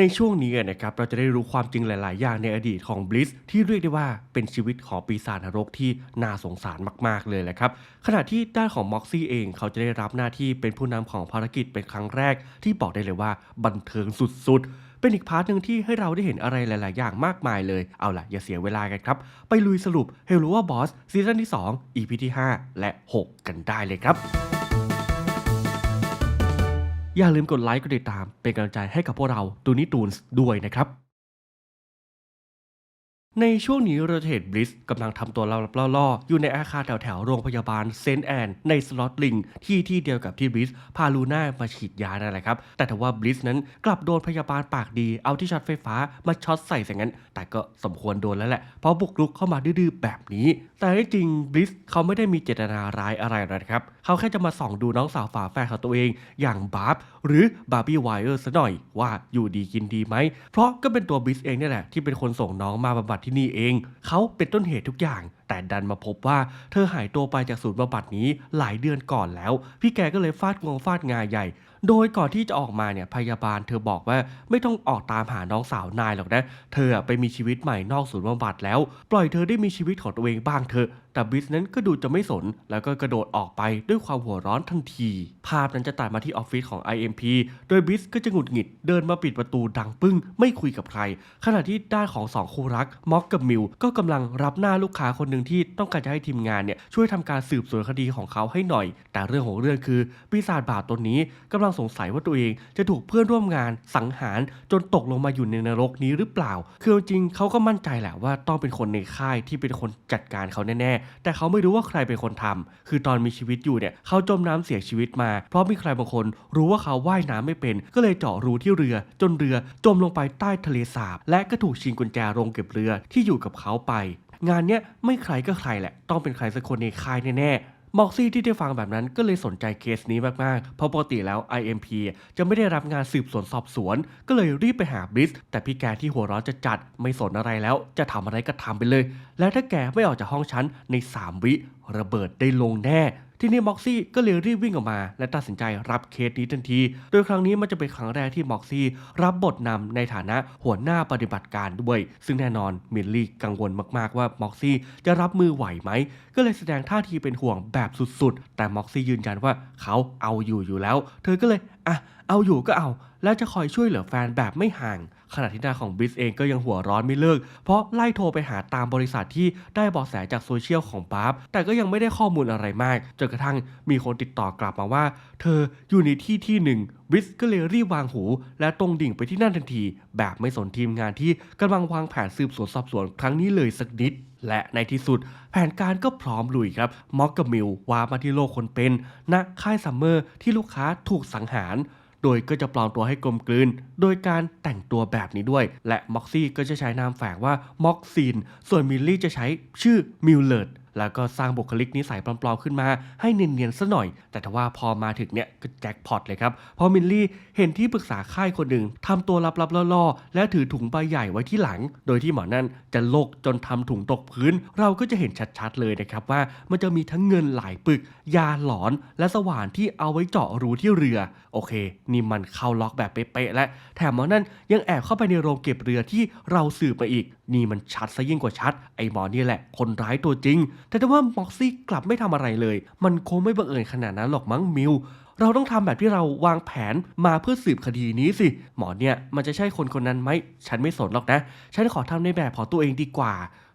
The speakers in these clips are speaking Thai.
ในช่วงนี้นะครับเราจะได้รู้ความจริงหลาย ๆ อย่างในอดีตของบลิสที่เรียกได้ว่าเป็นชีวิตของปีศาจนรกที่น่าสงสารมาก ๆ เลยแหละครับ ขณะที่ด้านของม็อกซี่เองเขาจะได้รับหน้าที่เป็นผู้นำของภารกิจเป็นครั้งแรก ที่บอกได้เลยว่าบันเทิงสุด ๆ เป็นอีกพาร์ทหนึ่งที่ให้เราได้เห็นอะไรหลาย ๆ อย่างมากมายเลย เอาล่ะอย่าเสียเวลากันครับ ไปลุยสรุป h e l l o ว่าบอสซีซั่นที่ 2 EP ที่ 5 และ 6 กันได้เลยครับ อย่าลืมกดไลค์กดติดตามเป็นกำลังใจให้กับพวกเราตูนิตูนส์ด้วยนะครับ ในช่วงนี้เราจะเห็นบลิสกำลังทำตัวล่อๆอยู่ในอาคารแถวๆ โรงพยาบาลเซนต์แอนในสล็อตลิงที่ที่เดียวกับที่บลิสพาลูน่ามาฉีดยานั่นแหละครับ แต่ถ้าว่าบลิสนั้นกลับโดนพยาบาลปากดีเอาที่ช็อตไฟฟ้ามาช็อตใส่ซะงั้น แต่ก็สมควรโดนแล้วแหละ เพราะบุกรุกเข้ามาดื้อๆแบบนี้ แต่ที่จริงบลิสเขาไม่ได้มีเจตนาร้ายอะไรนะครับ เขาแค่จะมาส่องดูน้องสาวฝาแฝดของตัวเอง อย่างบาร์บหรือบาร์บี้ไวเออร์ซะหน่อยว่าอยู่ดีกินดีไหมเพราะก็เป็นตัวบลิสเองนี่แหละที่เป็นคนส่งน้องมาบำบัดที่นี่เอง เขาเป็นต้นเหตุทุกอย่าง แต่ดันมาพบว่าเธอหายตัวไปจากศูนย์บำบัดนี้หลายเดือนก่อนแล้ว พี่แกก็เลยฟาดงวงฟาดงาใหญ่ โดยก่อนที่จะออกมาเนี่ยพยาบาลเธอบอกว่าไม่ต้องออกตามหาน้องสาวนายหรอกนะ เธอไปมีชีวิตใหม่นอกศูนย์บำบัดแล้ว ปล่อยเธอได้มีชีวิตของตัวเองบ้างเถอะ แต่บิสนั้นก็ดูจะไม่สน แล้วก็กระโดดออกไปด้วยความหัวร้อนทันที ภาพนั้นจะตัดมาที่ออฟฟิศของ IMP โดยบิสก็จะหงุดหงิดเดินมาปิดประตูดังปึ้ง ไม่คุยกับใคร ขณะที่ด้านของสองคู่รักม็อกกับมิวก็กำลังรับหน้าลูกค้าคนหนึ่งที่ต้องการจะให้ทีมงานเนี่ยช่วยทำการสืบสวนคดีของเขาให้หน่อย แต่เรื่องของเรื่องคือปีศาจบาปตนนี้กำลังสงสัยว่าตัวเองจะถูกเพื่อนร่วมงานสังหารจนตกลงมาอยู่ในนรกนี้หรือเปล่า คือจริงเขาก็มั่นใจแหละว่าต้องเป็นคนในค่ายที่เป็นคนจัดการเขาแน่ๆแต่เขาไม่รู้ว่าใครเป็นคนทำคือตอนมีชีวิตอยู่เนี่ยเขาจมน้ำเสียชีวิตมา เพราะมีใครบางคนรู้ว่าเขาว่ายน้ำไม่เป็น ก็เลยเจาะรูที่เรือ จนเรือจมลงไปใต้ทะเลสาบ และก็ถูกชิงกุญแจโรงเก็บเรือที่อยู่กับเขาไป งานเนี้ยไม่ใครก็ใครแหละ ต้องเป็นใครสักคนในค่ายแน่ๆ ม็อกซี่ที่ได้ฟังแบบนั้นก็เลยสนใจเคสนี้มากๆ เพราะปกติแล้ว IMP จะไม่ได้รับงานสืบสวนสอบสวน ก็เลยรีบไปหาบริส แต่พี่แกที่หัวร้อนจะจัดไม่สนอะไรแล้วจะทำอะไรก็ทำไปเลย และถ้าแกไม่ออกจากห้องฉันใน 3 วิระเบิดได้ลงแน่ ทีนี้ม็อกซี่ก็เลยรีบวิ่งออกมา และตัดสินใจรับเคสนี้ทันที โดยครั้งนี้มันจะเป็นครั้งแรกที่ม็อกซี่รับบทนำในฐานะหัวหน้าปฏิบัติการด้วย ซึ่งแน่นอนมิลลี่กังวลมากๆว่าม็อกซี่จะรับมือไหวไหม ก็เลยแสดงท่าทีเป็นห่วงแบบสุดๆ แต่ม็อกซี่ยืนยันว่าเขาเอาอยู่อยู่แล้ว เธอก็เลยอะเอาอยู่ก็เอา แล้วจะคอยช่วยเหลือแฟนแบบไม่ห่าง ขณะที่หน้าของบิสเองก็ยังหัวร้อนไม่เลิก เพราะไล่โทรไปหาตามบริษัทที่ได้เบาะแสจากโซเชียลของบาร์บแต่ก็ยังไม่ได้ข้อมูลอะไรมาก จนกระทั่งมีคนติดต่อกลับมาว่า เธออยู่ในที่ที่หนึ่งบิสก็เลยรีบวางหู และตรงดิ่งไปที่นั่นทันที แบบไม่สนทีมงานที่กำลังวางแผนสืบสวนสอบสวนครั้งนี้เลยสักนิดและในที่สุดแผนการก็พร้อมลุยครับม็อกกับมิววามาที่โลกคนเป็นณค่ายซัมเมอร์ที่ลูกค้าถูกสังหาร โดยก็จะปลอมตัวให้กลมกลืนโดยการแต่งตัวแบบนี้ด้วย และม็อกซี่ก็จะใช้นามแฝงว่าม็อกซีน ส่วนมิลลี่จะใช้ชื่อมิลเลร์ดแล้วก็สร้างบุคลิกนิสัยปลอมๆขึ้นมาให้เนียนๆซะหน่อย แต่ถ้าว่าพอมาถึงเนี่ยก็แจ็คพอตเลยครับ เพราะมิลลี่เห็นที่ปรึกษาค่ายคนหนึ่งทำตัวลับๆล่อๆ และถือถุงใบใหญ่ไว้ที่หลัง โดยที่หมอนั่นจะโลกจนทำถุงตกพื้น เราก็จะเห็นชัดๆเลยนะครับว่ามันจะมีทั้งเงินหลายปึก ยาหลอนและสว่านที่เอาไว้เจาะรูที่เรือ โอเค นี่มันเข้าล็อกแบบเป๊ะๆและแถมหมอนั่นยังแอบเข้าไปในโรงเก็บเรือที่เราสืบมาอีก นี่มันชัดซะยิ่งกว่าชัด ไอ้หมอนี่แหละ คนร้ายตัวจริง แต่ถ้าว่าม็อกซี่กลับไม่ทำอะไรเลย มันคงไม่บังเอิญขนาดนั้นหรอกมั้งมิวเราต้องทำแบบที่เราวางแผนมาเพื่อสืบคดีนี้สิ หมอเนี่ยมันจะใช่คนคนนั้นไหม ฉันไม่สนหรอกนะ ฉันขอทำในแบบของตัวเองดีกว่า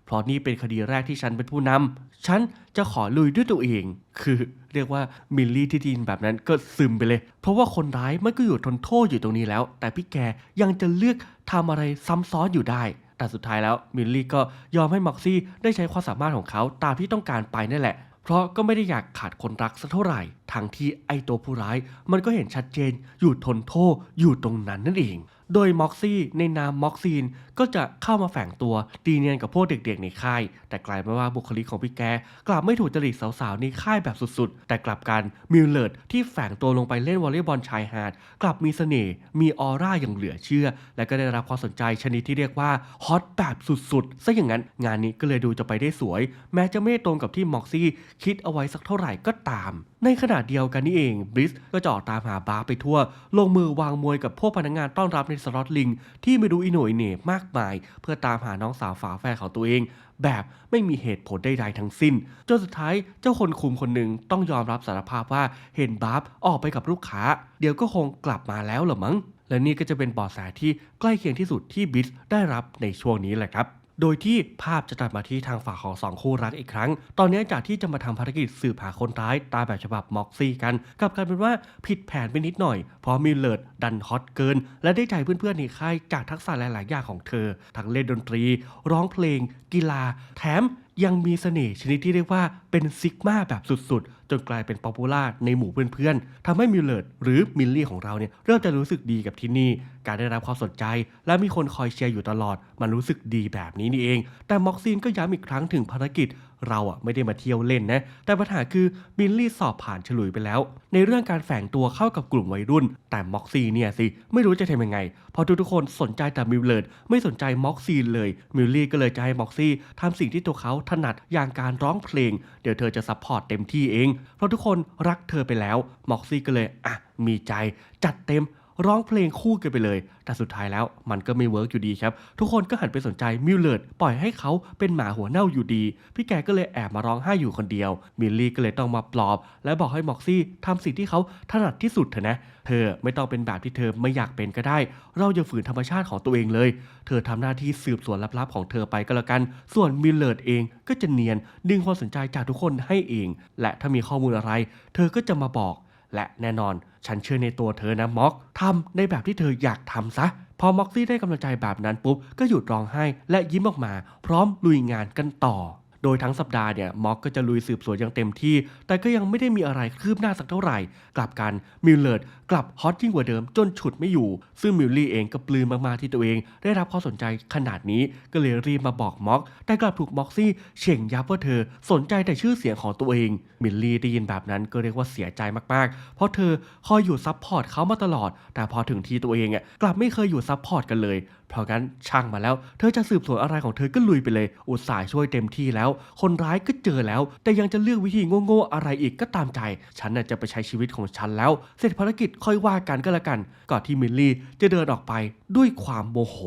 เพราะนี่เป็นคดีแรกที่ฉันเป็นผู้นำฉันจะขอลุยด้วยตัวเอง คือเรียกว่ามิลลี่ที่ดินแบบนั้นก็ซึมไปเลย เพราะว่าคนร้ายมันก็อยู่ทนโทษอยู่ตรงนี้แล้ว แต่พี่แกยังจะเลือกทำอะไรซ้ำซ้อนอยู่ได้ แต่สุดท้ายแล้วมิลลี่ก็ยอมให้ม็อกซี่ได้ใช้ความสามารถของเขาตามที่ต้องการไปนั่นแหละ เพราะก็ไม่ได้อยากขาดคนรักสักเท่าไหร่ทั้งที่ไอตัวผู้ร้าย มันก็เห็นชัดเจน อยู่ทนโทษอยู่ตรงนั้นนั่นเอง โดยม็อกซี่ในนามม็อกซีนก็จะเข้ามาแฝงตัวตีเนียนกับพวกเด็กๆในค่าย แต่กลายเป็นว่าบุคลิกของพี่แกกลับไม่ถูกจริตสาวๆในค่ายแบบสุดๆ แต่กลับกันมิลเลอร์ดที่แฝงตัวลงไปเล่นวอลเลย์บอลชายหาด กลับมีเสน่ห์มีออร่าอย่างเหลือเชื่อ และก็ได้รับความสนใจชนิดที่เรียกว่าฮอตแบบสุดๆซะอย่างนั้นงานนี้ก็เลยดูจะไปได้สวย แม้จะไม่ตรงกับที่ม็อกซี่คิดเอาไว้สักเท่าไหร่ก็ตาม ในขณะเดียวกันนี่เองบริสก็จะอตามหาบาร์ไปทั่ว ลงมือวางมวยกับพวกพนักงานต้อนรับในสล็อตลิง ที่ไม่รู้อิโหน่ยเหน่มากมาย เพื่อตามหาน้องสาวฝาแฝดของตัวเอง แบบไม่มีเหตุผลใดๆทั้งสิ้น จนสุดท้ายเจ้าคนคุมคนหนึ่งต้องยอมรับสารภาพว่าเห็นบาร์ออกไปกับลูกค้า เดี๋ยวก็คงกลับมาแล้วเหรอมั้งและนี่ก็จะเป็นเบาะแสที่ใกล้เคียงที่สุดที่บิสได้รับในช่วงนี้แหละครับ โดยที่ภาพจะตัดมาที่ทางฝั่งของสองคู่รักอีกครั้ง ตอนนี้จากที่จะมาทำภารกิจสืบหาคนร้ายตามแบบฉบับม็อกซี่กันกลับกลายเป็นว่าผิดแผนไปนิดหน่อย เพราะมิลเลอร์ดดันฮอตเกิน และได้ใจเพื่อนๆในค่ายจากทักษะหลายๆอย่างของเธอ ทั้งเล่นดนตรี ร้องเพลง กีฬา แถมยังมีเสน่ห์ชนิดที่เรียกว่าเป็นซิกมาแบบสุดๆ จนกลายเป็นป๊อปปูล่าในหมู่เพื่อนๆทำให้มิลเลอร์ดหรือมิลลี่ของเราเนี่ยเริ่มจะรู้สึกดีกับที่นี่ การได้รับความสนใจ และมีคนคอยเชียร์อยู่ตลอด มันรู้สึกดีแบบนี้นี่เอง แต่ม็อกซีนก็ย้ำอีกครั้งถึงภารกิจ เราอะไม่ได้มาเที่ยวเล่นนะ แต่ปัญหาคือมิลลี่สอบผ่านฉลุยไปแล้ว ในเรื่องการแฝงตัวเข้ากับกลุ่มวัยรุ่น แต่ม็อกซีเนี่ยสิ ไม่รู้จะทำยังไงเพราะทุกๆคนสนใจแต่มิลเลอร์ดไม่สนใจม็อกซีนเลย มิลลี่ก็เลยจะให้ม็อกซี่ทำสิ่งที่ตัวเขาถนัดอย่างการร้องเพลง เดี๋ยวเธอจะซัพพอร์ตเต็มที่เอง เพราะทุกคนรักเธอไปแล้วม็อกซี่ก็เลยอะมีใจจัดเต็ม ร้องเพลงคู่กันไปเลย แต่สุดท้ายแล้วมันก็ไม่เวิร์กอยู่ดีครับ ทุกคนก็หันไปสนใจมิลเลอร์ปล่อยให้เขาเป็นหมาหัวเน่าอยู่ดี พี่แกก็เลยแอบมาร้องไห้อยู่คนเดียว มิลลี่ก็เลยต้องมาปลอบ และบอกให้ม็อกซี่ทำสิ่งที่เขาถนัดที่สุดเถอะนะ เธอไม่ต้องเป็นแบบที่เธอไม่อยากเป็นก็ได้ เราอย่าฝืนธรรมชาติของตัวเองเลย เธอทำหน้าที่สืบสวนลับๆของเธอไปก็แล้วกัน ส่วนมิลเลอร์เองก็จะเนียนดึงความสนใจจากทุกคนให้เอง และถ้ามีข้อมูลอะไร เธอก็จะมาบอก และแน่นอนฉันเชื่อในตัวเธอนะม็อกทำในแบบที่เธออยากทำซะ พอม็อกซี่ได้กำลังใจแบบนั้นปุ๊บ ก็หยุดร้องไห้และยิ้มออกมา พร้อมลุยงานกันต่อ โดยทั้งสัปดาห์เนี่ยม็อกก็จะลุยสืบสวนอย่างเต็มที่ แต่ก็ยังไม่ได้มีอะไรคืบหน้าสักเท่าไหร่ กลับกันมิลเลอร์กลับฮอตยิ่งกว่าเดิมจนฉุดไม่อยู่ ซึ่งมิลลี่เองก็ปลื้มมากๆที่ตัวเอง ได้รับความสนใจขนาดนี้ก็เลยรีบมาบอกม็อก แต่กลับถูกม็อกซี่เฉ่งยับว่าเธอสนใจแต่ชื่อเสียงของตัวเองมิลลี่ได้ยินแบบนั้นก็เรียกว่าเสียใจมากๆ เพราะเธอคอยอยู่ซับพอร์ตเขามาตลอด แต่พอถึงทีตัวเองอะกลับไม่เคยอยู่ซับพอร์ตกันเลย เพราะงั้นช่างมาแล้ว เธอจะสืบสวนอะไรของเธอก็ลุยไปเลย อุตส่าห์ช่วยเต็มที่แล้ว คนร้ายก็เจอแล้ว แต่ยังจะเลือกวิธีโง่ๆอะไรอีกก็ตามใจ ฉันน่ะจะไปใช้ชีวิตของฉันแล้ว เสร็จภารกิจค่อยว่ากันก็แล้วกัน ก่อนที่มิลลี่จะเดินออกไปด้วยความโมโห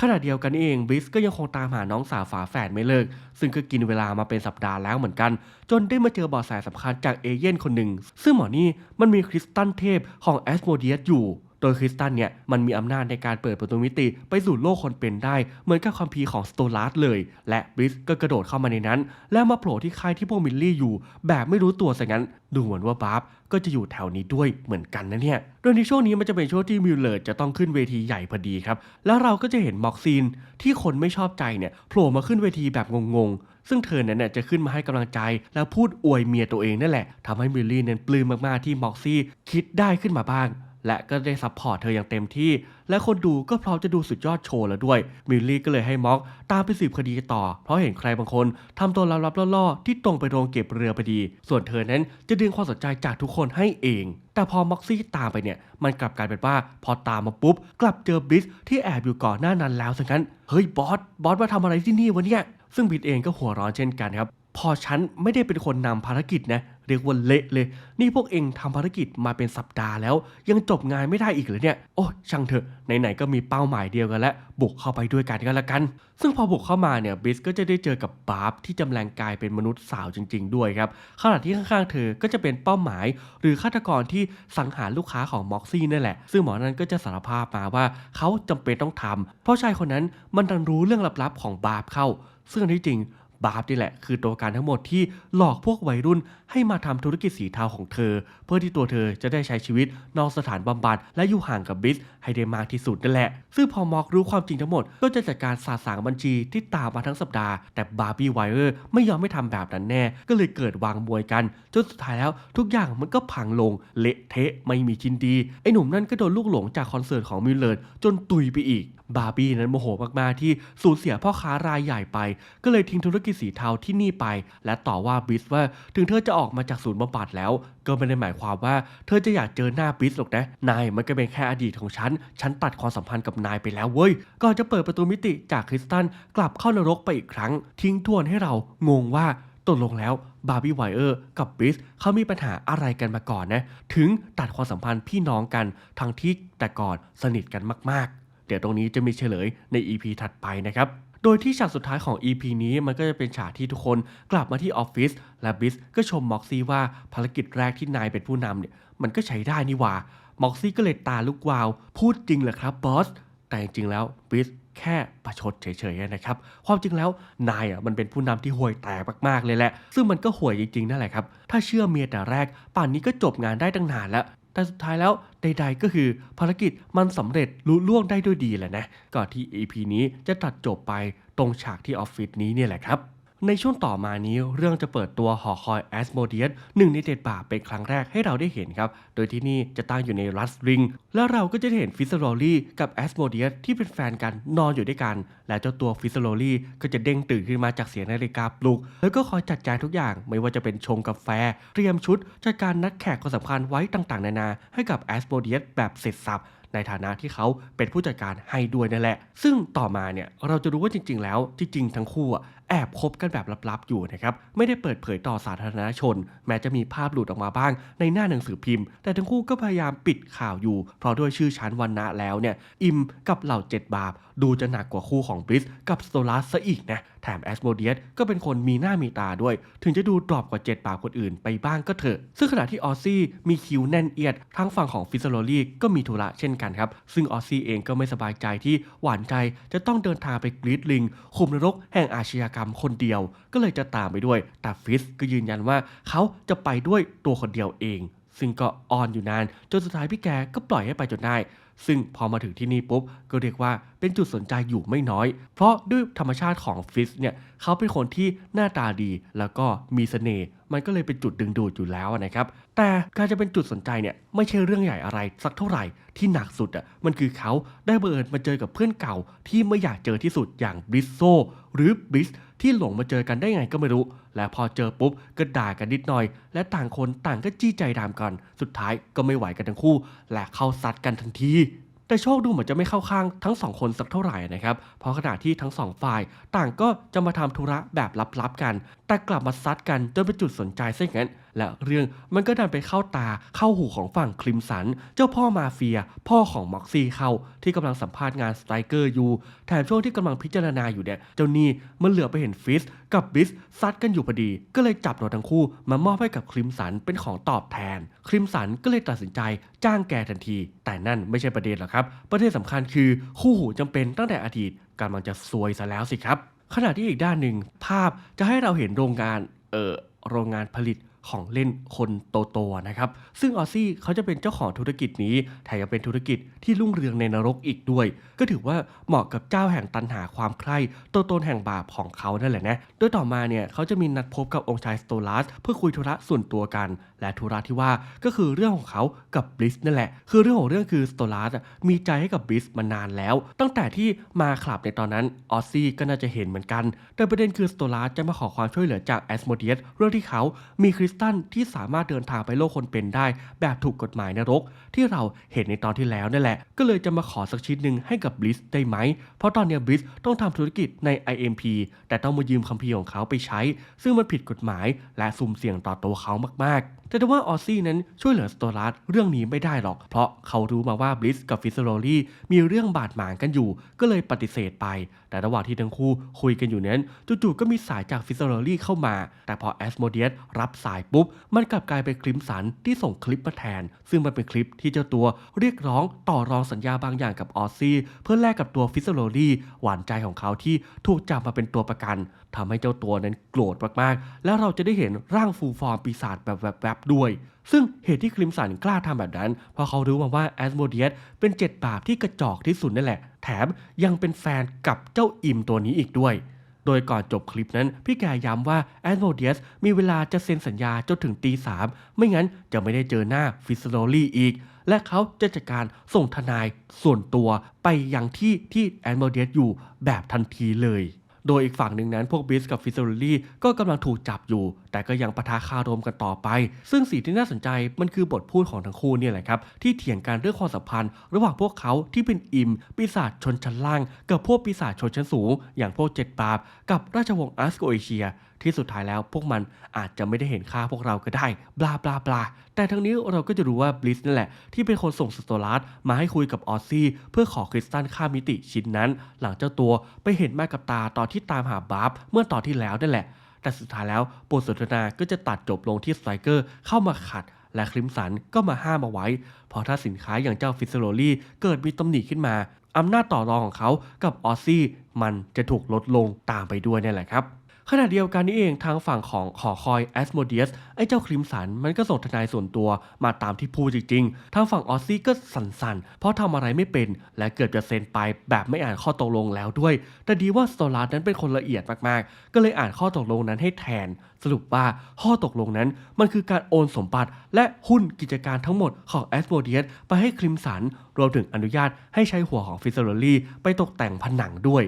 ขณะเดียวกันเองบิสก็ยังคงตามหาน้องสาวฝาแฝดไม่เลิก ซึ่งก็กินเวลามาเป็นสัปดาห์แล้วเหมือนกัน จนได้มาเจอเบาะแสสำคัญจากเอเย่นคนหนึ่ง ซึ่งหมอนี่มันมีคริสตัลเทพของแอสโมเดียสอยู่ โดยคริสตัลเนี่ยมันมีอำนาจในการเปิดประตูมิติไปสู่โลกคนเป็นได้ เหมือนกับคัมภีร์ของสโตลัสเลย และบริสก็กระโดดเข้ามาในนั้น แล้วมาโผล่ที่ค่ายที่พวกมิลลี่อยู่ แบบไม่รู้ตัวซะงั้น ดูเหมือนว่าบาร์บก็จะอยู่แถวนี้ด้วยเหมือนกันนะเนี่ย โดยในช่วงนี้มันจะเป็นช่วงที่มิลเลอร์จะต้องขึ้นเวทีใหญ่พอดีครับ แล้วเราก็จะเห็นม็อกซีนที่คนไม่ชอบใจเนี่ยโผล่มาขึ้นเวทีแบบงงๆ ซึ่งเธอเนี่ยจะขึ้นมาให้กำลังใจ แล้วพูดอวยเมียตัวเองนั่นแหละทำให้มิลลี่เนี่ยปลื้มมากๆที่ม็อกซี่คิดได้ขึ้นมาบ้าง และก็ได้ซัพพอร์ตเธออย่างเต็มที่ และคนดูก็พร้อมจะดูสุดยอดโชว์แล้วด้วย มิลลี่ก็เลยให้ม็อกตามไปสืบคดีต่อ เพราะเห็นใครบางคนทำตัวลับๆล่อๆ ที่ตรงไปโรงเก็บเรือพอดี ส่วนเธอนั้นจะดึงความสนใจจากทุกคนให้เอง แต่พอม็อกซี่ตามไปเนี่ย มันกลับกลายเป็นว่าพอตามมาปุ๊บ กลับเจอบิสที่แอบอยู่ก่อนหน้านั้นแล้วซะงั้น เฮ้ยบอส บอสมาทำอะไรที่นี่วะเนี่ย ซึ่งบิสเองก็หัวร้อนเช่นกันครับ พอฉันไม่ได้เป็นคนนำภารกิจนะ รียกว่าเละเลย นี่พวกเองทำภารกิจมาเป็นสัปดาห์แล้ว ยังจบงานไม่ได้อีกเหรอเนี่ย โอ้ช่างเถอะไหนๆก็มีเป้าหมายเดียวกันแล้วบุกเข้าไปด้วยกันก็แล้วกัน ซึ่งพอบุกเข้ามาเนี่ยบิสก็จะได้เจอกับบาร์บที่จำแรงกายเป็นมนุษย์สาวจริง ๆ ด้วยครับขณะที่ข้างๆเธอก็จะเป็นเป้าหมาย หรือฆาตกรที่สังหารลูกค้าของม็อกซี่นั่นแหละ ซึ่งหมอนั้นก็จะสารภาพมาว่าเขาจำเป็นต้องทำเพราะชายคนนั้นมันดันรู้เรื่องลับๆของบาร์บเข้า ซึ่งอันที่จริง บาร์บนี่แหละคือตัวการทั้งหมดที่หลอกพวกวัยรุ่นให้มาทำธุรกิจสีเทาของเธอเพื่อที่ตัวเธอจะได้ใช้ชีวิตนอกสถานบำบัดและอยู่ห่างกับบิสให้ได้มากที่สุดนั่นแหละ ซึ่งพอมอกรู้ความจริงทั้งหมด ก็จะจัดการสาสางบัญชีที่ตามมาทั้งสัปดาห์ แต่บาร์บี้ไวเออร์ไม่ยอมไม่ทำแบบนั้นแน่ ก็เลยเกิดวางมวยกัน จนสุดท้ายแล้วทุกอย่างมันก็พังลงเละเทะไม่มีชิ้นดี ไอ้หนุ่มนั่นก็โดนลูกหลงจากคอนเสิร์ตของมิลเลอร์จนตุยไปอีกบาร์บี้นั้นโมโหมาก ๆ ที่สูญเสียพ่อค้ารายใหญ่ไป ก็เลยทิ้งธุรกิจสีเทาที่นี่ไป และต่อว่าบิสว่าถึงเธอจะออกมาจากศูนย์บำบัดแล้ว ก็ไม่ได้หมายความว่าเธอจะอยากเจอหน้าบิสหรอกนะ นายมันก็เป็นแค่อดีตของฉัน ฉันตัดความสัมพันธ์กับนายไปแล้วเว้ย ก่อนจะเปิดประตูมิติจากคริสตันกลับเข้านรกไปอีกครั้ง ทิ้งทวนให้เรางงว่าตกลงแล้วบาร์บี้ไวเออร์กับบิสเขามีปัญหาอะไรกันมาก่อนนะ ถึงตัดความสัมพันธ์พี่น้องกัน ทั้งที่แต่ก่อนสนิทกันมากๆ เดี๋ยวตรงนี้จะมีเฉลยใน EP ถัดไปนะครับ โดยที่ฉากสุดท้ายของ EP นี้มันก็จะเป็นฉากที่ทุกคนกลับมาที่ออฟฟิศและบิสก็ชมม็อกซี่ว่าภารกิจแรกที่นายเป็นผู้นำเนี่ยมันก็ใช้ได้นี่หว่าม็อกซี่ก็เลยตาลุกวาว พูดจริงเหรอครับบอสแต่จริงๆแล้วบิสแค่ประชดเฉยๆนะครับ ความจริงแล้วนายอะมันเป็นผู้นำที่ห่วยแตกมากๆเลยแหละ ซึ่งมันก็ห่วยจริงๆนั่นแหละครับ ถ้าเชื่อเมียแต่แรก ป่านนี้ก็จบงานได้ตั้งนานแล้ว แต่สุดท้ายแล้วใด ๆ ก็คือภารกิจมันสำเร็จลุล่วงได้ด้วยดีแหละนะก่อนที่ EP นี้จะตัดจบไปตรงฉากที่ออฟฟิศนี้เนี่ยแหละครับ ในช่วงต่อมานี้เรื่องจะเปิดตัวหอคอยแอสโมเดียสหนึ่งในเจ็ดบาเป็นครั้งแรกให้เราได้เห็นครับ โดยที่นี่จะตั้งอยู่ในรัสริง แล้วเราก็จะเห็นฟิสโรลี่กับแอสโมเดียสที่เป็นแฟนกันนอนอยู่ด้วยกัน และเจ้าตัวฟิสโรลี่ก็จะเด้งตื่นขึ้นมาจากเสียงนาฬิกาปลุก แล้วก็คอยจัดการทุกอย่างไม่ว่าจะเป็นชงกาแฟ เตรียมชุดจัดการนัดแขกคนสำคัญไว้ต่างๆ นานา ให้กับแอสโมเดียสแบบเสร็จสับในฐานะที่เขาเป็นผู้จัดการให้ด้วยนั่นแหละ ซึ่งต่อมาเนี่ยเราจะรู้ว่าจริง ๆ แล้วจริงๆทั้งคู่อะ แอบคบกันแบบลับๆอยู่นะครับไม่ได้เปิดเผยต่อสาธารณชน แม้จะมีภาพหลุดออกมาบ้าง ในหน้าหนังสือพิมพ์ แต่ทั้งคู่ก็พยายามปิดข่าวอยู่ เพราะด้วยชื่อชั้นวันนะแล้วเนี่ยอิมกับเหล่าเจ็ดบาปดูจะหนักกว่าคู่ของบริสกับสโตลัสซะอีกนะแถมแอสโมเดียสก็เป็นคนมีหน้ามีตาด้วย ถึงจะดูดรอปกว่าเจ็ดบาปคนอื่นไปบ้างก็เถอะ ซึ่งขณะที่ออซซี่มีคิวแน่นเอียดทางฝั่งของฟิสโลลี่ก็มีธุระเช่นกันครับ ซึ่งออซซี่เองก็ไม่สบายใจที่หวานใจจะต้องเดินทางไปกรีดลิงคุมนรกแห่งอาชญากรรมคนเดียวก็เลยจะตามไปด้วย แต่ฟิสก็ยืนยันว่าเขาจะไปด้วยตัวคนเดียวเอง ซึ่งก็ออนอยู่นานจนสุดท้ายพี่แกก็ปล่อยให้ไปจนได้ ซึ่งพอมาถึงที่นี่ปุ๊บก็เรียกว่าเป็นจุดสนใจอยู่ไม่น้อย เพราะด้วยธรรมชาติของฟิสเนี่ยเขาเป็นคนที่หน้าตาดีแล้วก็มีเสน่ห์มันก็เลยเป็นจุดดึงดูดอยู่แล้วนะครับ แต่การจะเป็นจุดสนใจเนี่ยไม่ใช่เรื่องใหญ่อะไรสักเท่าไหร่ที่หนักสุดอะมันคือเขาได้บังเอิญมาเจอกับเพื่อนเก่าที่ไม่อยากเจอที่สุดอย่างบริสโซหรือบริส ที่หลงมาเจอกันได้ไงก็ไม่รู้ และพอเจอปุ๊บก็ด่ากันนิดหน่อย และต่างคนต่างก็จี้ใจดามกัน สุดท้ายก็ไม่ไหวกันทั้งคู่ และเข้าซัดกันทันทีแต่โชคดูเหมือนจะไม่เข้าข้างทั้งสองคนสักเท่าไหร่นะครับ เพราะขณะที่ทั้งสองฝ่าย ต่างก็จะมาทำธุระแบบลับๆกัน แต่กลับมาซัดกันจนเป็นจุดสนใจซะอย่างนั้น และเรื่องมันก็ดันไปเข้าตาเข้าหูของฝั่งคลิมสัน เจ้าพ่อมาเฟีย พ่อของม็อกซี่เข้าที่กำลังสัมภาษณ์งานสไตรเกอร์อยู่แถมช่วงที่กำลังพิจารณาอยู่เนี่ยเจ้านี่มันเหลือไปเห็นฟิสกับบิสซัดกันอยู่พอดี ก็เลยจับเราทั้งคู่มามอบให้กับคลิมสันเป็นของตอบแทน คลิมสันก็เลยตัดสินใจจ้างแกทันที แต่นั่นไม่ใช่ประเด็นหรอกครับ ประเด็นสำคัญคือคู่หูจำเป็นตั้งแต่อดีตกำลังจะซวยซะแล้วสิครับขณะที่อีกด้านหนึ่งภาพจะให้เราเห็นโรงงานเอ่อโรงงานผลิต ของเล่นคนโตๆนะครับ ซึ่งออซี่เขาจะเป็นเจ้าของธุรกิจนี้แถมยังเป็นธุรกิจที่รุ่งเรืองในนรกอีกด้วย ก็ถือว่าเหมาะกับเจ้าแห่งตันหาความใคร่ตัวตนแห่งบาปของเขานั่นแหละนะโดยต่อมาเนี่ยเขาจะมีนัดพบกับองค์ชายสโตลัสเพื่อคุยธุระส่วนตัวกัน และธุระที่ว่าก็คือเรื่องของเขากับบลิสนั่นแหละ คือเรื่องของเรื่องคือสโตลัสมีใจให้กับบลิสมานานแล้ว ตั้งแต่ที่มาคลับในตอนนั้นออซซี่ก็น่าจะเห็นเหมือนกัน แต่ประเด็นคือสโตลัสจะมาขอความช่วยเหลือจากแอสโมเดียสเรื่องที่เขามีคริสตันที่สามารถเดินทางไปโลกคนเป็นได้ แบบถูกกฎหมายนรก ที่เราเห็นในตอนที่แล้วนั่นแหละ ก็เลยจะมาขอสักชิ้นหนึ่งให้กับบลิสได้ไหม เพราะตอนนี้บลิสต้องทำธุรกิจใน IMP แต่ต้องมายืมคัมภีร์ของเขาไปใช้ ซึ่งมันผิดกฎหมายและสุ่มเสี่ยงต่อตัวเขามากๆ แต่ว่าออซซี่นั้นช่วยเหลือสโตลัสเรื่องนี้ไม่ได้หรอก เพราะเขารู้มาว่าบลิสกับฟิสโรลี่มีเรื่องบาดหมางกันอยู่ ก็เลยปฏิเสธไป แต่ระหว่างที่ทั้งคู่คุยกันอยู่นั้นจู่ๆก็มีสายจากฟิสโรลี่เข้ามา แต่พอแอสโมเดียสรับสายปุ๊บ มันกลับกลายเป็นคลิมสันที่ส่งคลิปมาแทน ซึ่งมันเป็นคลิปที่เจ้าตัวเรียกร้องต่อรองสัญญาบางอย่างกับออซซี่เพื่อแลกกับตัวฟิสโรลี่หวานใจของเขาที่ถูกจับมาเป็นตัวประกันทำให้เจ้าตัวนั้นโกรธมากๆ แล้วเราจะได้เห็นร่างฟูฟอร์มปีศาจแบบแวบด้วย ซึ่งเหตุที่คลิมสันกล้าทำแบบนั้น เพราะเขารู้มาว่าแอสโมเดียสเป็นเจ็ดบาปที่กระจอกที่สุดนั่นแหละ แถมยังเป็นแฟนกับเจ้าอิมตัวนี้อีกด้วย โดยก่อนจบคลิปนั้น พี่แกย้ำว่าแอสโมเดียสมีเวลาจะเซ็นสัญญาจนถึงตีสามไม่งั้นจะไม่ได้เจอหน้าฟิสโรลี่อีก และเขาจะจัดการส่งทนายส่วนตัวไปยังที่ที่แอสโมเดียสอยู่แบบทันทีเลยโดยอีกฝั่งหนึ่งนั้นพวกบิสกับฟิสโรลี่ก็กำลังถูกจับอยู่ แต่ก็ยังปะทะคารมกันต่อไป ซึ่งสิ่งที่น่าสนใจมันคือบทพูดของทั้งคู่เนี่ยแหละครับที่เถียงกันเรื่องความสัมพันธ์ ระหว่างพวกเขาที่เป็นอิมปีศาจชนชั้นล่าง กับพวกปีศาจชนชั้นสูง อย่างพวกเจ็ดปราบกับราชวงศ์อัสโกเอเชีย ที่สุดท้ายแล้วพวกมันอาจจะไม่ได้เห็นค่าพวกเราก็ได้บลาบลาบลาแต่ทั้งนี้เราก็จะรู้ว่าบลิสนั่นแหละที่เป็นคนส่งสโตลัสมาให้คุยกับออซซี่เพื่อขอคริสตัลข้ามมิติชิ้นนั้น หลังเจ้าตัวไปเห็นมากับตาตอนที่ตามหาบาร์ฟเมื่อตอนที่แล้วนั่นแหละ แต่สุดท้ายแล้วบทสนทนาก็จะตัดจบลงที่สไตรเกอร์เข้ามาขัด และคริมสันก็มาห้ามเอาไว้ เพราะถ้าสินค้าอย่างเจ้าฟิสโรลี่เกิดมีตำหนิขึ้นมาอำนาจต่อรองของเขากับออซซี่มันจะถูกลดลงตามไปด้วยนี่แหละครับ ขณะเดียวกันนี่เองทางฝั่งของหอคอยแอสโมเดียสไอ้เจ้าคริมสันมันก็ส่งทนายส่วนตัวมาตามที่พูดจริงๆ ทางฝั่งออซซี่ก็สั่นๆ เพราะทำอะไรไม่เป็น และเกือบจะเซ็นไปแบบไม่อ่านข้อตกลงแล้วด้วย แต่ดีว่าสโตลาร์นั้นเป็นคนละเอียดมากๆ ก็เลยอ่านข้อตกลงนั้นให้แทน สรุปว่าข้อตกลงนั้นมันคือการโอนสมบัติ และหุ้นกิจการทั้งหมดของแอสโมเดียสไปให้คริมสันรวมถึงอนุญาตให้ใช้หัวของฟิสเซอร์ลี่ไปตกแต่งผนังด้วย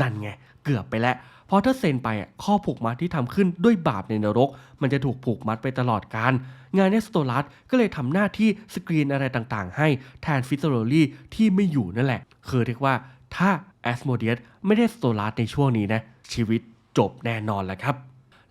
นั่นไงเกือบไปแล้ว เพราะถ้าเซ็นไปอะข้อผูกมัดที่ทำขึ้นด้วยบาปในนรก มันจะถูกผูกมัดไปตลอดการ งานเนสโตลัสก็เลยทำหน้าที่สกรีนอะไรต่างๆ ให้แทนฟิสโรลี่ที่ไม่อยู่นั่นแหละ คือเรียกว่าถ้าแอสโมเดียสไม่ได้สโตลัสในช่วงนี้นะชีวิตจบแน่นอนแหละครับ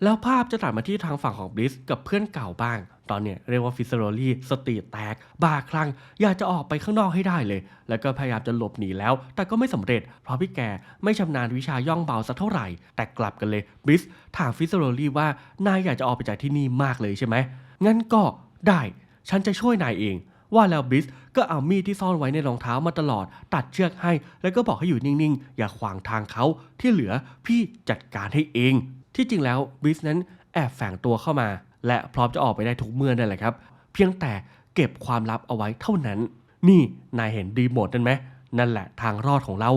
แล้วภาพจะตัดมาที่ทางฝั่งของบลิสกับเพื่อนเก่าบ้าง ตอนเนี้ยเรียกว่าฟิสโรลี่สติแตก บ้าคลั่งอยากจะออกไปข้างนอกให้ได้เลย แล้วก็พยายามจะหลบหนีแล้ว แต่ก็ไม่สำเร็จ เพราะพี่แกไม่ชำนาญวิชาย่องเบาสักเท่าไหร่ แต่กลับกันเลยบิสถามฟิสโรลี่ว่านายอยากจะออกไปจากที่นี่มากเลยใช่ไหมงั้นก็ได้ ฉันจะช่วยนายเองว่าแล้วบิสก็เอามีดที่ซ่อนไว้ในรองเท้ามาตลอด ตัดเชือกให้ แล้วก็บอกให้อยู่นิ่งๆ อย่าขวางทางเขาที่เหลือพี่จัดการให้เอง ที่จริงแล้วบิสนั้นแอบแฝงตัวเข้ามา และพร้อมจะออกไปได้ทุกเมื่อนั่นแหละครับ เพียงแต่เก็บความลับเอาไว้เท่านั้น นี่นายเห็นรีโมทนั่นไหมนั่นแหละทางรอดของเรา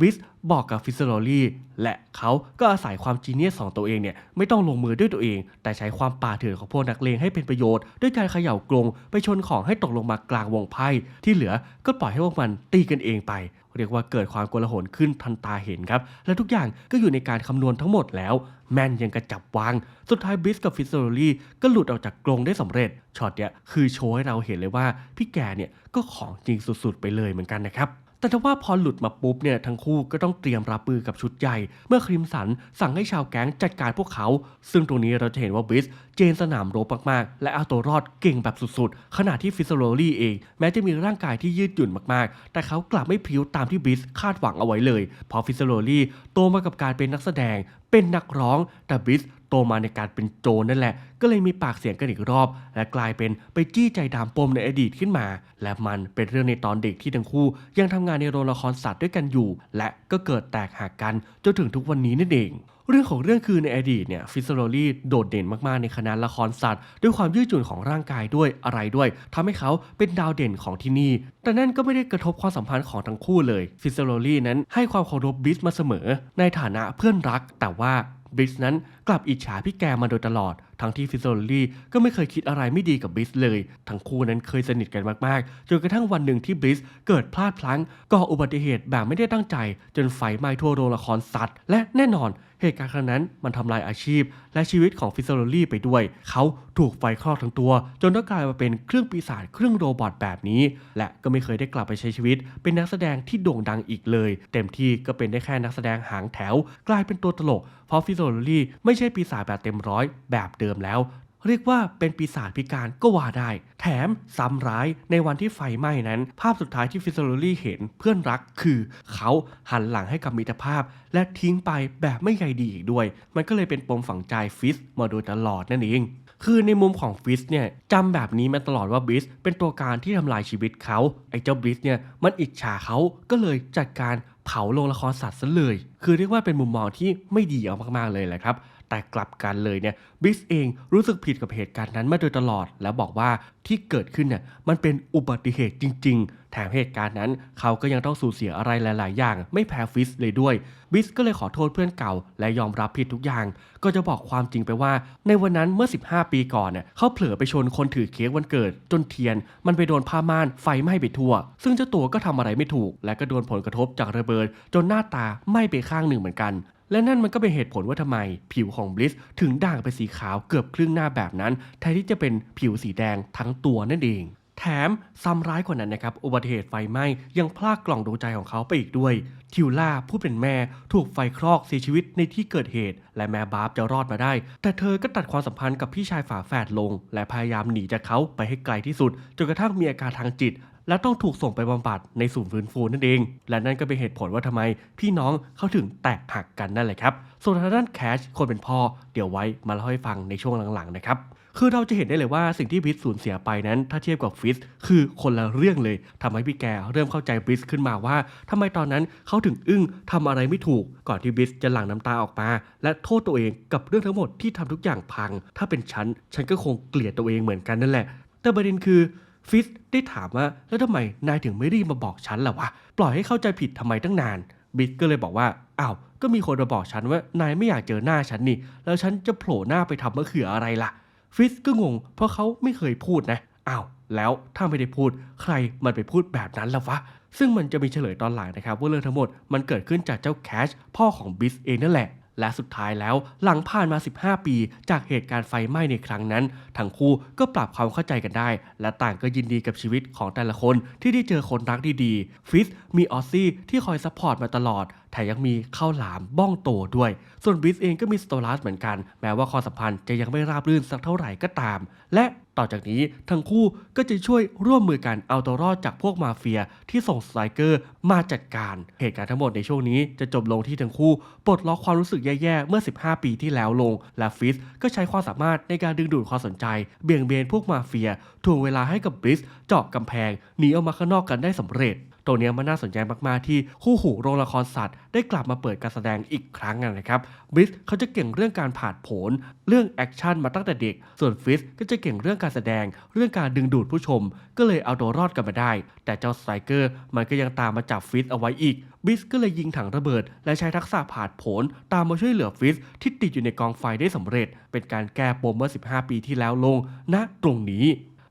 บิสบอกกับฟิสโรลี่และเขาก็อาศัยความจีเนียสของตัวเองเนี่ยไม่ต้องลงมือด้วยตัวเอง แต่ใช้ความป่าเถื่อนของพวกนักเลงให้เป็นประโยชน์ ด้วยการเขย่ากรงไปชนของให้ตกลงมากลางวงไพ่ที่เหลือก็ปล่อยให้พวกมันตีกันเองไป เรียกว่าเกิดความโกลาหลขึ้นทันตาเห็นครับ และทุกอย่างก็อยู่ในการคำนวณทั้งหมดแล้ว แมนยังกระจับวาง สุดท้ายบิสกับฟิสโรลี่ก็หลุดออกจากกรงได้สำเร็จช็อตเนี้ยคือโชว์ให้เราเห็นเลยว่าพี่แกเนี่ยก็ของจริงสุดๆไปเลยเหมือนกันนะครับ แต่ถ้าว่าพอหลุดมาปุ๊บเนี่ยทั้งคู่ก็ต้องเตรียมรับมือกับชุดใหญ่ เมื่อคริมสันสั่งให้ชาวแก๊งจัดการพวกเขา ซึ่งตรงนี้เราจะเห็นว่าบิสเจนสนามรบมากๆ และเอาตัวรอดเก่งแบบสุดๆ ขณะที่ฟิสโรลี่เอง แม้จะมีร่างกายที่ยืดหยุ่นมากๆ แต่เขากลับไม่พริ้วตามที่บิสคาดหวังเอาไว้เลยพราะฟิสโรลี่โตมากับการเป็นนักแสดง เป็นนักร้องแต่บิส ตมาในการเป็นโจรนั่นแหละ ก็เลยมีปากเสียงกันอีกรอบ และกลายเป็นไปจี้ใจดำปมในอดีตขึ้นมา และมันเป็นเรื่องในตอนเด็กที่ทั้งคู่ ยังทำงานในโรงละครสัตว์ด้วยกันอยู่ และก็เกิดแตกหักกันจนถึงทุกวันนี้นั่นเองเรื่องของเรื่องคือในอดีตเนี่ยฟิสโรลี่โดดเด่นมากๆในคณะละครสัตว์ ด้วยความยืดหยุ่นของร่างกายด้วยอะไรด้วยทำให้เขาเป็นดาวเด่นของที่นี่ แต่นั่นก็ไม่ได้กระทบความสัมพันธ์ของทั้งคู่เลยฟิสโรลี่นั้นให้ความเคารพบิสมาเสมอ ในฐานะเพื่อนรัก แต่ว่าบิสนั้นกลับอิจฉาพี่แกมาโดยตลอด ทั้งที่ฟิโรลี่ก็ไม่เคยคิดอะไรไม่ดีกับบิสเลย ทั้งคู่นั้นเคยสนิทกันมากๆ จนกระทั่งวันหนึ่งที่บิสเกิดพลาดพลั้งก่ออุบัติเหตุแบบไม่ได้ตั้งใจ จนไฟไหม้ทั่วโรงละครสัตว์ และแน่นอนเหตุการณ์ครั้งนั้นมันทำลายอาชีพ และชีวิตของฟิโรลี่ไปด้วย เขาถูกไฟคลอกทั้งตัว จนต้องกลายมาเป็นเครื่องปีศาจเครื่องโรบอทแบบนี้ และก็ไม่เคยได้กลับไปใช้ชีวิต เป็นนักแสดงที่โด่งดังอีกเลย เต็มที่ก็เป็นได้แค่นักแสดงหางแถว กลายเป็นตัวตลกเพราะฟิสโรลี่ไม่ใช่ปีศาจแบบเต็มร้อยแบบเดิมแล้ว เรียกว่าเป็นปีศาจพิการก็ว่าได้ แถมซ้ำร้ายในวันที่ไฟไหม้นั้น ภาพสุดท้ายที่ฟิสโรลี่เห็นเพื่อนรักคือ เขาหันหลังให้กับมิตรภาพ และทิ้งไปแบบไม่ใยดีอีกด้วย มันก็เลยเป็นปมฝังใจฟิสมาโดยตลอดนั่นเองคือในมุมของฟิสเนี่ยจำแบบนี้มาตลอดว่าบิสเป็นตัวการที่ทำลายชีวิตเขา ไอ้เจ้าบิสเนี่ยมันอิจฉาเขาก็เลยจัดการเผาโรงละครสัตว์ซะเลย คือเรียกว่าเป็นมุมมองที่ไม่ดีเอามากๆเลยแหละครับ แต่กลับกันเลยเนี่ยบิสเองรู้สึกผิดกับเหตุการณ์นั้นมาโดยตลอด แล้วบอกว่า ที่เกิดขึ้นเนี่ยมันเป็นอุบัติเหตุจริง ๆ แถมเหตุการณ์นั้น เขาก็ยังต้องสูญเสียอะไรหลาย ๆ อย่าง ไม่แพ้ฟิสเลยด้วยบิสก็เลยขอโทษเพื่อนเก่า และยอมรับผิดทุกอย่าง ก็จะบอกความจริงไปว่า ในวันนั้นเมื่อ 15 ปีก่อนเนี่ยเขาเผลอไปชนคนถือเค้กวันเกิด จนเทียน มันไปโดนผ้าม่านไฟไหม้ไปทั่ว ซึ่งเจ้าตัวก็ทำอะไรไม่ถูก และก็โดนผลกระทบจากระเบิด จนหน้าตาไหม้ไปข้างหนึ่งเหมือนกันและนั่นมันก็เป็นเหตุผลว่าทำไม ผิวของบลิสถึงด่างเป็นสีขาวเกือบครึ่งหน้าแบบนั้นแทนที่จะเป็นผิวสีแดงทั้งตัวนั่นเอง แถมซ้ำร้ายกว่านั้นนะครับอุบัติเหตุไฟไหม้ยังพลากกล่องดวงใจของเขาไปอีกด้วยทิวล่าผู้เป็นแม่ถูกไฟคลอกเสียชีวิตในที่เกิดเหตุ และแม่บาร์บจะรอดมาได้ แต่เธอก็ตัดความสัมพันธ์กับพี่ชายฝาแฝดลง และพยายามหนีจากเขาไปให้ไกลที่สุดจนกระทั่งมีอาการทางจิตและต้องถูกส่งไปบำบัดในศูนย์ฟื้นฟูนั่นเอง และนั่นก็เป็นเหตุผลว่าทำไม พี่น้องเขาถึงแตกหักกันนั่นแหละครับ ส่วนทางด้านแคชคนเป็นพ่อ เดี๋ยวไว้มาเล่าให้ฟังในช่วงหลังๆนะครับ คือเราจะเห็นได้เลยว่าสิ่งที่บิสสูญเสียไปนั้น ถ้าเทียบกับฟิสคือคนละเรื่องเลยทำให้พี่แกเริ่มเข้าใจบิสขึ้นมาว่าทำไมตอนนั้นเขาถึงอึ้งทำอะไรไม่ถูก ก่อนที่บิสจะหลั่งน้ำตาออกมา และโทษตัวเองกับเรื่องทั้งหมดที่ทำทุกอย่างพัง ถ้าเป็นฉันฉันก็คงเกลียดตัวเองเหมือนกันนั่นแหละ แต่ประเด็นคือฟิสได้ถามว่าแล้วทำไมนายถึงไม่รีบมาบอกฉันล่ะวะปล่อยให้เข้าใจผิดทำไมตั้งนาน บิสก็เลยบอกว่าอ้าวก็มีคนมาบอกฉันว่านายไม่อยากเจอหน้าฉันนี่ แล้วฉันจะโผล่หน้าไปทำมะเขืออะไรล่ะ ฟิสก็งง เพราะเขาไม่เคยพูดนะอ้าวแล้วถ้าไม่ได้พูดใครมันไปพูดแบบนั้นล่ะวะ ซึ่งมันจะมีเฉลยตอนหลังนะครับว่าเรื่องทั้งหมดมันเกิดขึ้นจากเจ้าแคชพ่อของบิสเองนั่นแหละ และสุดท้ายแล้วหลังผ่านมา 15 ปี จากเหตุการณ์ไฟไหม้ในครั้งนั้น ทั้งคู่ก็ปรับความเข้าใจกันได้ และต่างก็ยินดีกับชีวิตของแต่ละคนที่ได้เจอคนรักดีๆ ฟิสมีออซซี่ที่คอยซัพพอร์ตมาตลอด แถมยังมีข้าวหลามบ้องโตด้วย ส่วนบริสเองก็มีสโตลัสเหมือนกัน แม้ว่าความสัมพันธ์จะยังไม่ราบรื่นสักเท่าไหร่ก็ตาม และต่อจากนี้ทั้งคู่ก็จะช่วยร่วมมือกันเอาตัวรอดจากพวกมาเฟียที่ส่งสไตรเกอร์มาจัดการ เหตุการณ์ทั้งหมดในช่วงนี้จะจบลงที่ทั้งคู่ปลดล็อกความรู้สึกแย่ๆ เมื่อ 15 ปีที่แล้วลง และฟิสก็ใช้ความสามารถในการดึงดูดความสนใจ เบี่ยงเบนพวกมาเฟียถ่วงเวลาให้กับบริสเจาะกำแพงหนีออกมาข้างนอกกันได้สำเร็จ ตรงเนี้มันน่าสนใจมากๆที่คู่หูโรงละครสัตว์ ได้กลับมาเปิดการแสดงอีกครั้งนะครับบิสเขาจะเก่งเรื่องการผ่านผล เรื่องแอคชั่นมาตั้งแต่เด็ก ส่วนฟิสก็จะเก่งเรื่องการแสดง เรื่องการดึงดูดผู้ชม ก็เลยเอาตัวรอดกันมาได้ แต่เจ้าสไตรเกอร์มันก็ยังตามมาจับฟิสเอาไว้อีกบิสก็เลยยิงถังระเบิด และใช้ทักษะผ่านผล ตามมาช่วยเหลือฟิสที่ติดอยู่ในกองไฟได้สำเร็จ เป็นการแก้ปมเมื่อ 15 ปีที่แล้วลงณตรงนี้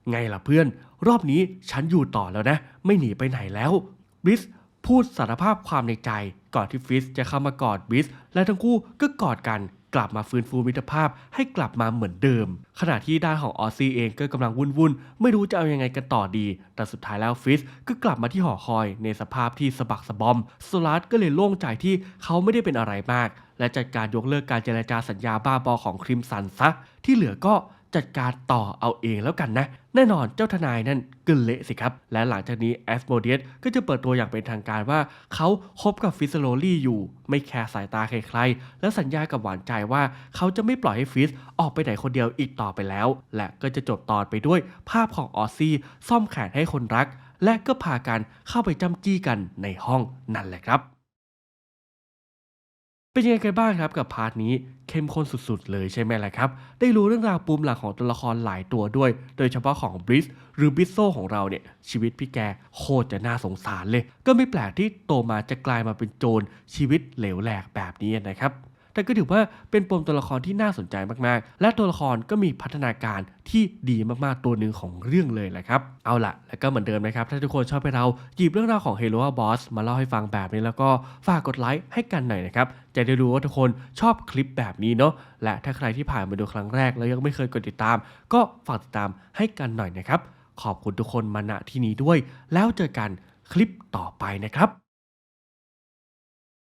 ไงล่ะเพื่อน รอบนี้ฉันอยู่ต่อแล้วนะ ไม่หนีไปไหนแล้วบริสพูดสารภาพความในใจ ก่อนที่ฟิสจะเข้ามากอดบริส และทั้งคู่ก็กอดกันกลับมาฟื้นฟูมิตรภาพให้กลับมาเหมือนเดิม ขณะที่ด้านของออซี่เองก็กำลังวุ่นๆ ไม่รู้จะเอายังไงกันต่อดี แต่สุดท้ายแล้วฟิสก็กลับมาที่หอคอยในสภาพที่สะบักสะบอมโซลัสก็เลยโล่งใจที่เขาไม่ได้เป็นอะไรมาก และจัดการยกเลิกการเจรจาสัญญาบ้าบอของคริมสันซะ ที่เหลือก็ จัดการต่อเอาเองแล้วกันนะ แน่นอนเจ้าทนายนั่นกึนเละสิครับ และหลังจากนี้แอสโมเดียสก็จะเปิดตัวอย่างเป็นทางการว่า เขาคบกับฟิสโลลี่อยู่ ไม่แคร์สายตาใครๆ และสัญญากับหวานใจว่าเขาจะไม่ปล่อยให้ฟิสออกไปไหนคนเดียวอีกต่อไปแล้ว และก็จะจบตอนไปด้วยภาพของออซซี่ซ่อมแขนให้คนรัก และก็พากันเข้าไปจ้ำจี้กันในห้องนั่นแหละครับ เป็นยังไงกันบ้างครับกับพาร์ทนี้เข้มข้นสุดๆ เลยใช่ไหมล่ะครับ ได้รู้เรื่องราวปูมหลังของตัวละครหลายตัวด้วย โดยเฉพาะของบริสหรือบิสโซของเราเนี่ย ชีวิตพี่แกโคตรจะน่าสงสารเลย ก็ไม่แปลกที่โตมาจะกลายมาเป็นโจรชีวิตเหลวแหลกแบบนี้นะครับ แต่ก็ถือว่าเป็นปมตัวละครที่น่าสนใจมากๆ และตัวละครก็มีพัฒนาการที่ดีมากๆตัวหนึ่งของเรื่องเลยแหละครับ เอาล่ะแล้วก็เหมือนเดิมนะครับ ถ้าทุกคนชอบให้เราหยิบเรื่องราวของ Halo Boss มาเล่าให้ฟังแบบนี้แล้วก็ฝากกดไลค์ให้กันหน่อยนะครับจะได้รู้ว่าทุกคนชอบคลิปแบบนี้เนาะและถ้าใครที่ผ่านมาดูครั้งแรก แล้วยังไม่เคยกดติดตาม ก็ฝากติดตามให้กันหน่อยนะครับขอบคุณทุกคนมาณที่นี้ด้วย แล้วเจอกันคลิปต่อไปนะครับ